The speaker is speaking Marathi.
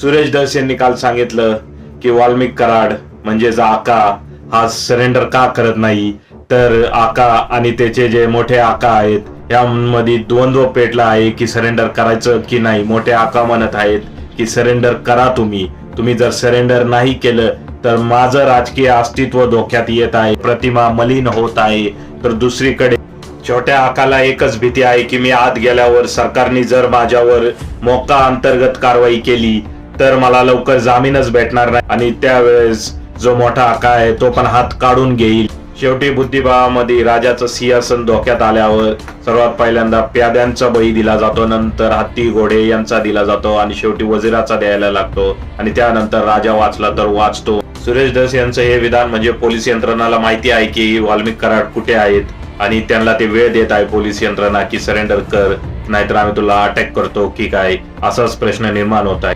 सुरेश दस यांनी काल सांगितलं की वाल्मिक कराड म्हणजेच आका हा सरेंडर का करत नाही? तर आका आणि त्याचे जे मोठे आका आहेत यामध्ये द्वंद्व पेटला आहे की सरेंडर करायचं की नाही? मोठे आका म्हणत आहेत की सरेंडर करा तुम्ही. तुम्ही जर सरेंडर नाही केलं तर माझं राजकीय अस्तित्व धोक्यात येत आहे प्रतिमा मलिन होत आहे. तर दुसरीकडे छोट्या आकाला एकच भीती आहे की मी आत गेल्यावर सरकारने जर माझ्यावर मोका अंतर्गत कारवाई केली तर मला लवकर जामीनच भेटणार नाही आणि त्यावेळेस जो मोठा आका आहे तो पण हात काढून घेईल. शेवटी बुद्धिबळामध्ये राजाचं सिंहासन धोक्यात आल्यावर सर्वात पहिल्यांदा प्याद्यांचा बळी दिला जातो नंतर हत्ती घोडे यांचा दिला जातो आणि शेवटी वजिराचा द्यायला लागतो आणि त्यानंतर राजा वाचला तर वाचतो. सुरेश दस यांचं हे विधान म्हणजे पोलीस यंत्रणाला माहिती आहे की वाल्मिक कराड कुठे आहेत आणि त्यांना ते वेळ देत आहे पोलीस यंत्रणा की सरेंडर कर नाहीतर आम्ही तुला अटॅक करतो की काय असाच प्रश्न निर्माण होत आहे.